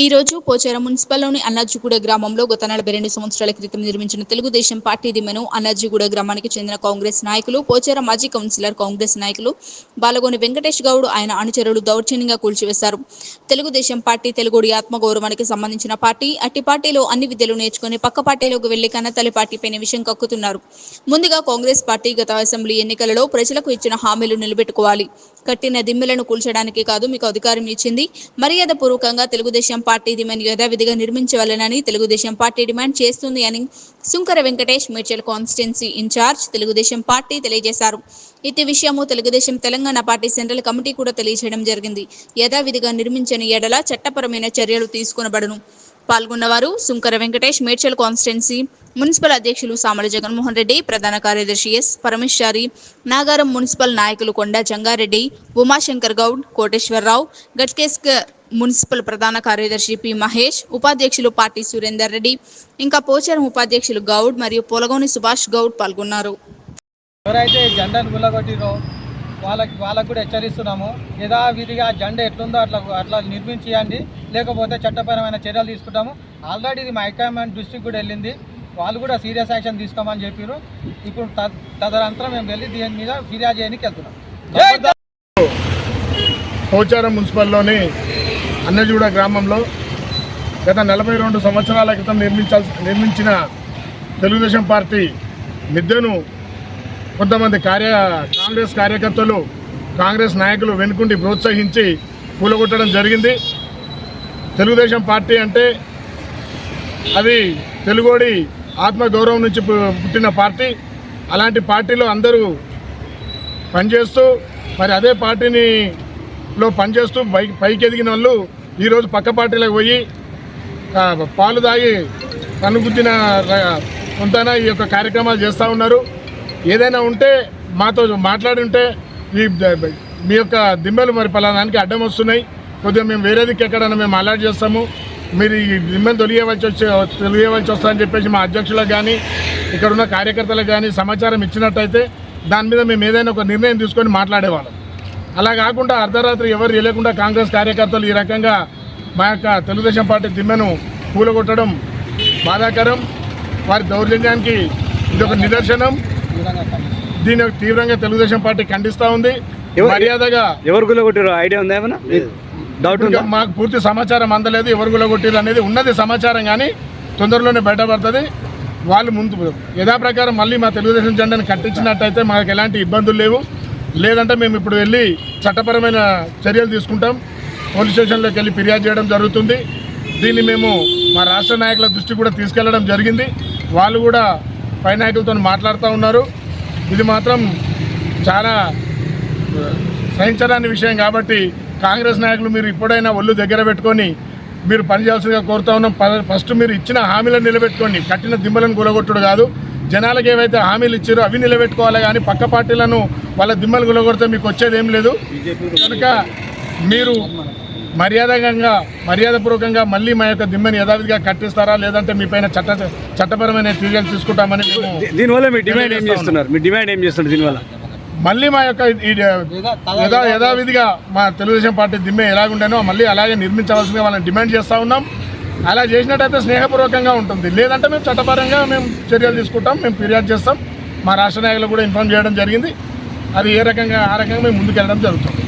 ఈ రోజు పోచేర మున్సిపల్లోని అన్నాజీగూడ గ్రామంలో గత నలభై రెండు సంవత్సరాల క్రితం నిర్మించిన తెలుగుదేశం పార్టీ దిమెను అన్నాజీగూడ గ్రామానికి చెందిన కాంగ్రెస్ నాయకులు పోచేర మాజీ కౌన్సిలర్ కాంగ్రెస్ నాయకులు బాలగోని వెంకటేష్ గౌడ్ ఆయన అనుచరులు దౌర్జన్యంగా కూల్చివేశారు. తెలుగుదేశం పార్టీ తెలుగుడి ఆత్మగౌరవానికి సంబంధించిన పార్టీ అట్టి పార్టీలో అన్ని విద్యలు నేర్చుకుని పక్క పార్టీలోకి వెళ్ళి కన్నతల్లి పార్టీపైన విషయం కక్కుతున్నారు. ముందుగా కాంగ్రెస్ పార్టీ గత అసెంబ్లీ ఎన్నికలలో ప్రజలకు ఇచ్చిన హామీలు నిలబెట్టుకోవాలి. కట్టిన దిమ్మెలను కూల్చడానికి కాదు మీకు అధికారం ఇచ్చింది. మర్యాద పూర్వకంగా తెలుగుదేశం పార్టీ డిమాండ్ యథావిధిగా నిర్మించవలనని తెలుగుదేశం పార్టీ డిమాండ్ చేస్తుంది అని Sunkara Venkatesh Medchal constituency in charge Telugu Desam party తెలియజేశారు. ఇతి విషయము Telugu Desam Telangana party central committee కూడా తెలియజేయడం జరిగింది. యథావిధిగా నిర్మించని ఎడల చట్టపరమైన చర్యలు తీసుకునబడును. పాల్గొన్నవారు సుంకర వెంకటేష్ మేడ్చల్ కాన్స్టిట్యున్సీ మున్సిపల్ అధ్యక్షులు సామల జగన్మోహన్ రెడ్డి ప్రధాన కార్యదర్శి ఎస్ పరమేశ్వరి నాగారం మున్సిపల్ నాయకులు కొండ జంగారెడ్డి ఉమాశంకర్ గౌడ్ కోటేశ్వరరావు గట్కేస్కర్ మున్సిపల్ ప్రధాన కార్యదర్శి పి మహేష్ ఉపాధ్యక్షులు పార్టీ సురేందర్ రెడ్డి ఇంకా పోచారం ఉపాధ్యక్షులు గౌడ్ మరియు పొలగోని సుభాష్ గౌడ్ పాల్గొన్నారు. ఎవరైతే జెండాను గుల్లగొట్టిరో వాళ్ళకి వాళ్ళకు కూడా హెచ్చరిస్తున్నాము. యథావిధిగా జెండా ఎట్లుందో అట్లా అట్లా నిర్మించేయండి. లేకపోతే చట్టపరమైన చర్యలు తీసుకుంటాము. ఆల్రెడీ ఇది మా హైకమాండ్ దృష్టికి కూడా వెళ్ళింది. వాళ్ళు కూడా సీరియస్ యాక్షన్ తీసుకోమని చెప్పారు ఇప్పుడు తదనంతరం మేము వెళ్ళి దీని మీద ఫిర్యాదు చేయడానికి వెళ్తున్నాం. పోచారం మున్సిపల్లోని అన్నజూడ గ్రామంలో గత నలభై రెండు సంవత్సరాల క్రితం నిర్మించాల్సి నిర్మించిన తెలుగుదేశం పార్టీ మిద్దెను కొంతమంది కార్య కాంగ్రెస్ కార్యకర్తలు కాంగ్రెస్ నాయకులు వెనుకుండి ప్రోత్సహించి కూలగొట్టడం జరిగింది. తెలుగుదేశం పార్టీ అంటే అది తెలుగోడి ఆత్మగౌరవం నుంచి పు- పుట్టిన పార్టీ. అలాంటి పార్టీలో అందరూ పనిచేస్తూ మరి అదే పార్టీని లో పనిచేస్తూ పై పైకి ఎదిగిన వాళ్ళు ఈరోజు పక్క పార్టీలకు పోయి పాలు తాగి కనుగుద్దిన కొంతన ఈ యొక్క కార్యక్రమాలు చేస్తూ ఉన్నారు. ఏదైనా ఉంటే మాతో మాట్లాడి ఉంటే ఈ మీ యొక్క దిమ్మెలు మరి పలానానికి అడ్డం వస్తున్నాయి. కొద్దిగా మేము వేరే దిక్కు ఎక్కడైనా మేము అలర్ట్ చేస్తాము. మీరు ఈ దిమ్మెను తొలియవలసి వచ్చి తొలియవలసి వస్తుందని చెప్పేసి మా అధ్యక్షులకు కానీ ఇక్కడ ఉన్న కార్యకర్తలకు కానీ సమాచారం ఇచ్చినట్టయితే దాని మీద మేము ఏదైనా ఒక నిర్ణయం తీసుకొని మాట్లాడేవాళ్ళం. అలా కాకుండా అర్ధరాత్రి ఎవరు తెలియకుండా కాంగ్రెస్ కార్యకర్తలు ఈ రకంగా మా యొక్క తెలుగుదేశం పార్టీ దిమ్మెను కూలగొట్టడం బాధాకరం. వారి దౌర్జన్యానికి ఇది ఒక నిదర్శనం. దీని తీవ్రంగా తెలుగుదేశం పార్టీ ఖండిస్తూ ఉంది. మర్యాదగా ఎవరు గుల్లగొట్టారో ఐడియా ఉందా ఏమన్నా? డౌట్ మాకు పూర్తి సమాచారం అందలేదు ఎవరు గులగొట్టిరు అనేది ఉన్నది సమాచారం కానీ తొందరలోనే బయటపడుతుంది. వాళ్ళు ముందు యథాప్రకారం మళ్ళీ మా తెలుగుదేశం జెండాను కట్టించినట్టయితే మాకు ఎలాంటి ఇబ్బందులు లేవు. లేదంటే మేము ఇప్పుడు వెళ్ళి చట్టపరమైన చర్యలు తీసుకుంటాం. పోలీస్ స్టేషన్లోకి వెళ్ళి ఫిర్యాదు చేయడం జరుగుతుంది. దీన్ని మేము మా రాష్ట్ర నాయకుల దృష్టి కూడా తీసుకెళ్ళడం జరిగింది. వాళ్ళు కూడా పై నాయకులతో మాట్లాడుతూ ఉన్నారు. ఇది మాత్రం చాలా సహించరాని విషయం కాబట్టి కాంగ్రెస్ నాయకులు మీరు ఇప్పుడైనా ఒళ్ళు దగ్గర పెట్టుకొని మీరు పనిచేయాల్సిందిగా కోరుతా ఉన్నాం. ఫస్ట్ మీరు ఇచ్చిన హామీలను నిలబెట్టుకోండి. కట్టిన దిమ్మలను గులగొట్టుడు కాదు. జనాలకు ఏవైతే హామీలు ఇచ్చారో అవి నిలబెట్టుకోవాలి కానీ పక్క పార్టీలను వాళ్ళ దిమ్మలు గులగొడితే మీకు వచ్చేది ఏం లేదు. కనుక మీరు మర్యాదకంగా మర్యాదపూర్వకంగా మళ్ళీ మా యొక్క దిమ్మని యథావిధిగా కట్టిస్తారా? లేదంటే మీ పైన చట్ట చట్టపరమైన చర్యలు తీసుకుంటామని దీనివల్ల మీ డిమాండ్ ఏం చేస్తున్నారు? మీ డిమాండ్ ఏం చేస్తున్నారు దీనివల్ల? మళ్ళీ మా యొక్క యథా యథావిధిగా మా తెలుగుదేశం పార్టీ దిమ్మె ఎలాగుండేనో మళ్ళీ అలాగే నిర్మించవలసిందిగా వాళ్ళని డిమాండ్ చేస్తూ ఉన్నాం. అలా చేసినట్టయితే స్నేహపూర్వకంగా ఉంటుంది. లేదంటే మేము చట్టపరంగా మేము చర్యలు తీసుకుంటాం మేము ఫిర్యాదు చేస్తాం. మా రాష్ట్ర నాయకులు కూడా ఇన్ఫార్మ్ చేయడం జరిగింది. అది ఏ రకంగా ఆ రకంగా మేము ముందుకు వెళ్ళడం జరుగుతుంది.